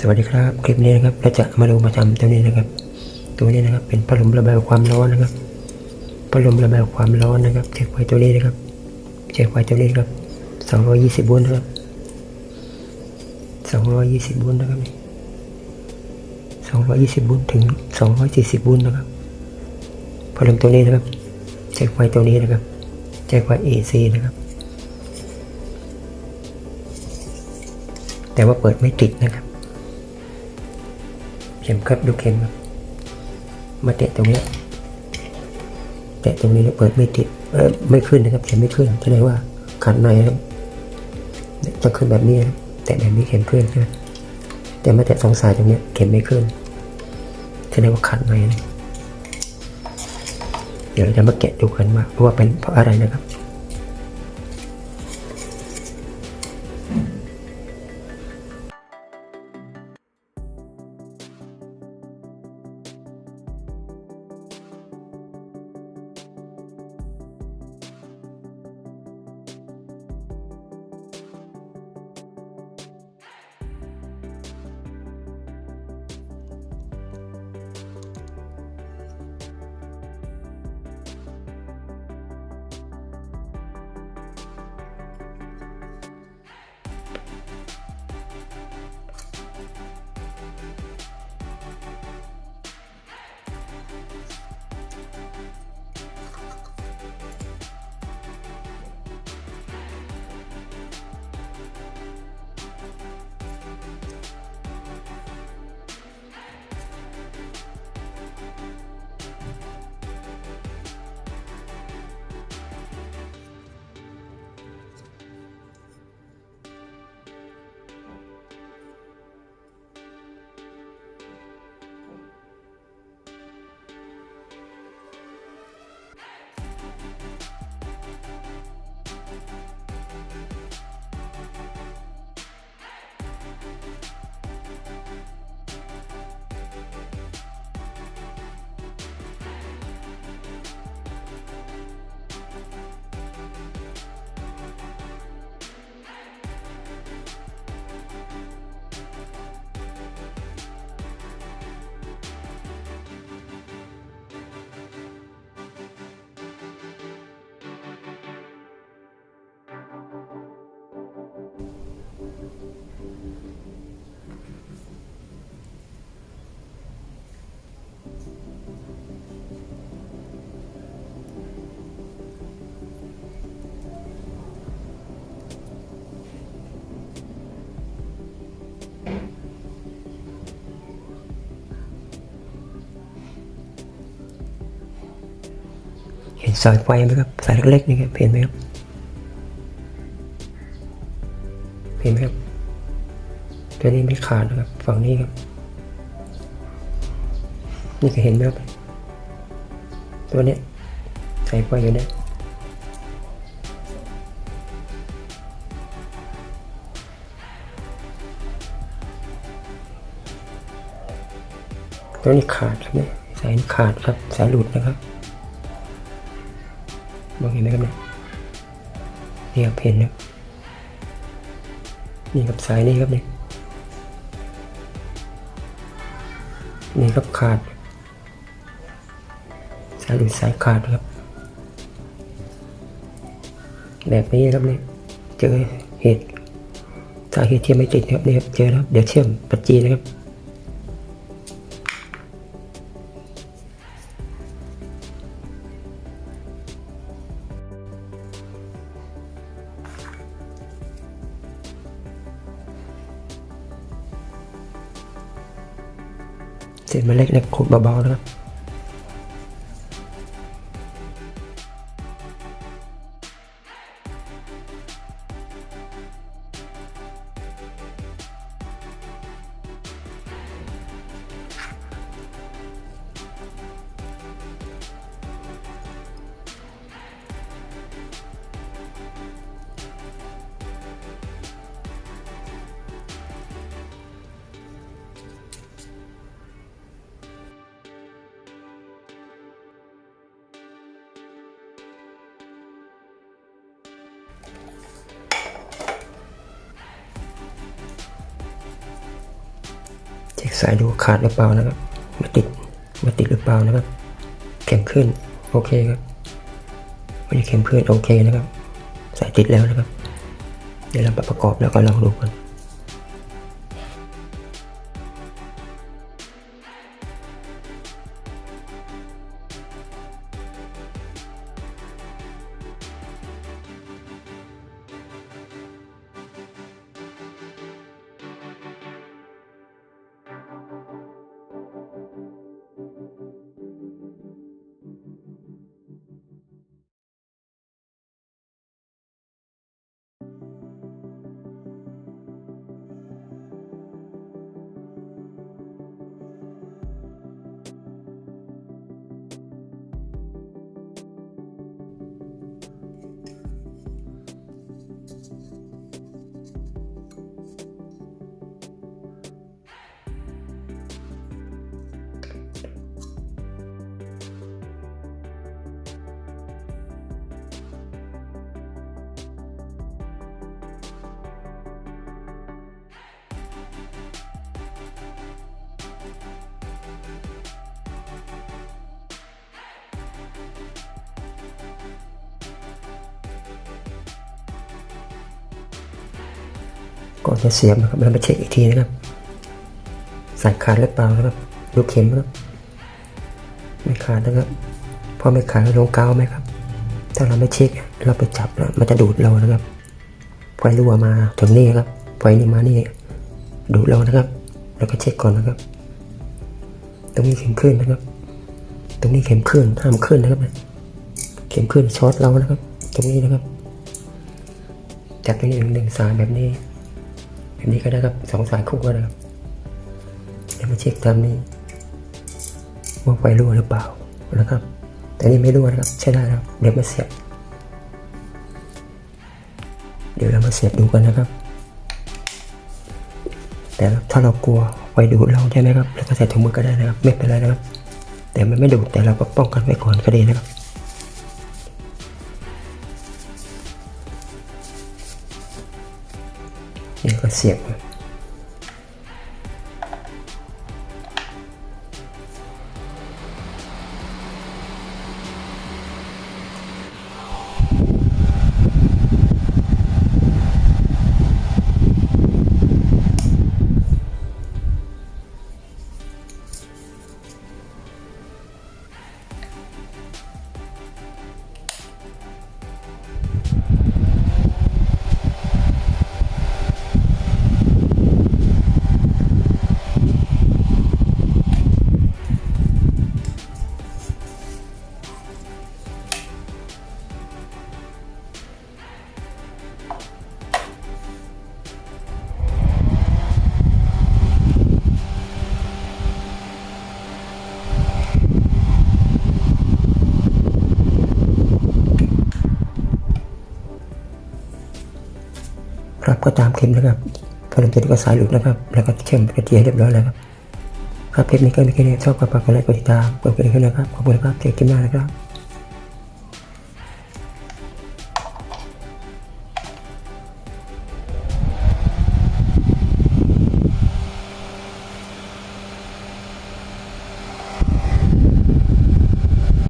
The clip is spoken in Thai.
สวัสดีครับคลิปนี้นะครับเราจะมาดูมาทำตัวนี้นะครับ ตัวนี้นะครับ เป็นพัดลมระบายความร้อนนะครับพัดลมระบายความร้อนนะครับเช็คไฟตัวนี้นะครับเช็คไฟตัวนี้ครับ220โวลต์นะครับ220โวลต์นะครับนี่220โวลต์ถึง 240โวลต์นะครับพัดลมตัวนี้นะครับเช็คไฟตัวนี้นะครับเช็คไฟ AC นะครับ แต่ว่าเปิดไม่ติดนะครับ ข็มครับดูเข็มครับมาแตะตรงนี้แตะตรงนี้แล้วเปิดไม่ติดเออไม่ขึ้นนะครับ เข็มไม่ขึ้นแสดงว่าขาดในครับต้องขึ้นแบบนี้ครับแตะแบบนี้เข็มขึ้นใช่ไหมแต่มาแตะสองสายตรงนี้เข็มไม่ขึ้นแสดงว่าขาดในนะเดี๋ยวเราจะมาแกะดูกันว่าว่าเป็นเพราะอะไรนะครับ สายไฟไหมครับ สายเล็กๆนี่ครับเห็นไหมครับ เห็นไหมครับ ตัวนี้ไม่ขาดนะครับ ฝั่งนี้ครับ นี่ก็เห็นไหมครับ ตัวนี้สายไฟอยู่เนี่ยตัวนี้ขาดครับเนี่ยสายนี้ขาดครับ สายหลุดนะครับ มองเห็นไหมครับเนี่ยนี่ครับเห็นนะนี่ครับสายนี่ครับเนี่ยนี่ครับขาด สายหลุดสายขาดครับ แบบนี้ครับเนี่ยเจอเหตุสาเหตุที่ไม่ติดครับเนี่ยครับเจอแล้วเดี๋ยวเชื่อมปัจจีนะครับ เศษเมันเล็กเนี่ยขุดเบาๆนะครับ สายดูขาดหรือเปล่านะครับ มาติดมาติดหรือเปล่านะครับ เข็มขึ้นโอเคครับไม่ได้เข็มขึ้นโอเคนะครับ สายติดแล้วนะครับ เดี๋ยวเราประกอบแล้วก็ลองดูกัน ก่อนจะเสียบนะครับเรามาเช็คอีกทีนะครับ สายขาดหรือเปล่านะครับ ดูเข็มนะครับ ไม่ขาดนะครับพอไม่ขาดเราลงกาวไหมครับ ถ้าเราไม่เช็คเราไปจับแล้วมันจะดูดเรานะครับไฟรั่วมาถึงนี่ครับไฟนี่มานี่ดูดเรานะครับแล้วก็เช็คก่อนนะครับ ตรงนี้เข็มขึ้นนะครับ ตรงนี้เข็มขึ้นห้ามขึ้นนะครับเข็มขึ้นช็อตเรานะครับ ตรงนี้นะครับจับตรงนี้หนึ่งหนึ่งสายแบบนี้ แบบนี้ก็ได้ครับสองสายคู่ก็ได้ครับเดี๋ยวมาเช็คตามนี้ว่าไฟรั่วหรือเปล่านะครับ แต่นี่ไม่รั่วนะครับใช้ได้แล้วเดี๋ยวมาเสียบเดี๋ยวเรามาเสียบดูกันนะครับ แต่ถ้าเรากลัวไฟดูดเราใช่ไหมครับเราก็ใส่ถุงมือก็ได้นะครับ ไม่เป็นไรนะครับ แต่มันไม่ดูดแต่เราก็ป้องกันไว้ก่อนก็ดีนะครับ นี่ก็เสียบ ตามเข็มนะครับพอลงตัวนี้ก็สายหลุดนะครับ แล้วก็เชื่อมกระเทียมเรียบร้อยแล้วครับครับคลิปนี้ก็มีแค่นี้ชอบก็ฝากกดไลค์กดติดตามกดกระดิ่งให้นะครับขอบคุณครับเจอกันคลิปหน้านะครับ